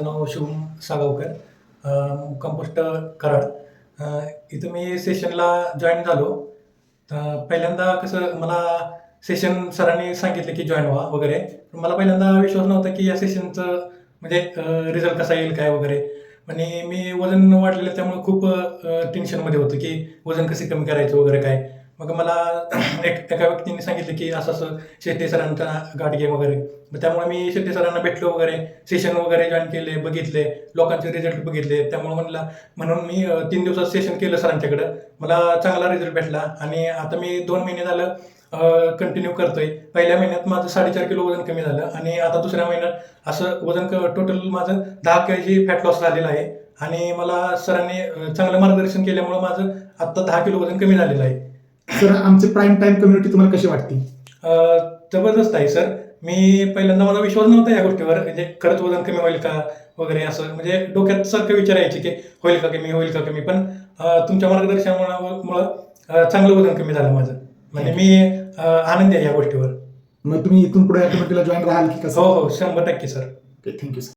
नाव Shubham Sagavkar compost Karad. इथं मी सेशनला join झालो. तर पहिल्यांदा कसं मला सेशन सरांनी सांगितलं की जॉईन व्हा वगैरे. पण मला पहिल्यांदा विश्वास नव्हता की या सेशनचं म्हणजे रिझल्ट कसा येईल काय वगैरे. आणि मी वजन वाढलेलं त्यामुळे खूप टेन्शनमध्ये होतं की वजन कसे कमी करायचं वगैरे काय. मग मला एक एका व्यक्तीने सांगितलं की असं असं शेट्टी सरांचा गाडगे वगैरे. मग त्यामुळे मी शेट्टी सरांना भेटलो वगैरे सेशन वगैरे जॉईन केले बघितले लोकांचे रिझल्ट बघितले. त्यामुळे म्हणला म्हणून मी तीन दिवसात सेशन केलं सरांच्याकडं. मला चांगला रिझल्ट भेटला आणि आता मी दोन महिने झालं कंटिन्यू करतोय. पहिल्या महिन्यात माझं साडेचार किलो वजन कमी झालं आणि आता दुसऱ्या महिन्यात असं वजन टोटल माझं दहा के जी फॅट लॉस झालेलं आहे. आणि मला सरांनी चांगलं मार्गदर्शन केल्यामुळं माझं आत्ता दहा किलो वजन कमी झालेलं आहे. सर आमची प्राईम टाइम कम्युनिटी तुम्हाला कशी वाटते जबरदस्त आहे सर. मी पहिल्यांदा मला विश्वास नव्हता या गोष्टीवर. म्हणजे खरंच वजन कमी होईल का वगैरे असं. म्हणजे डोक्यात सारखं विचार यायचे की होईल का कमी होईल का कमी. पण तुमच्या मार्गदर्शनामुळं चांगलं वजन कमी झालं माझं. म्हणजे मी आनंदी आहे या गोष्टीवर. मग तुम्ही इथून पुढे जॉईन राहाल की कसं? हो हो. शंभर टक्के सर. Thank you sir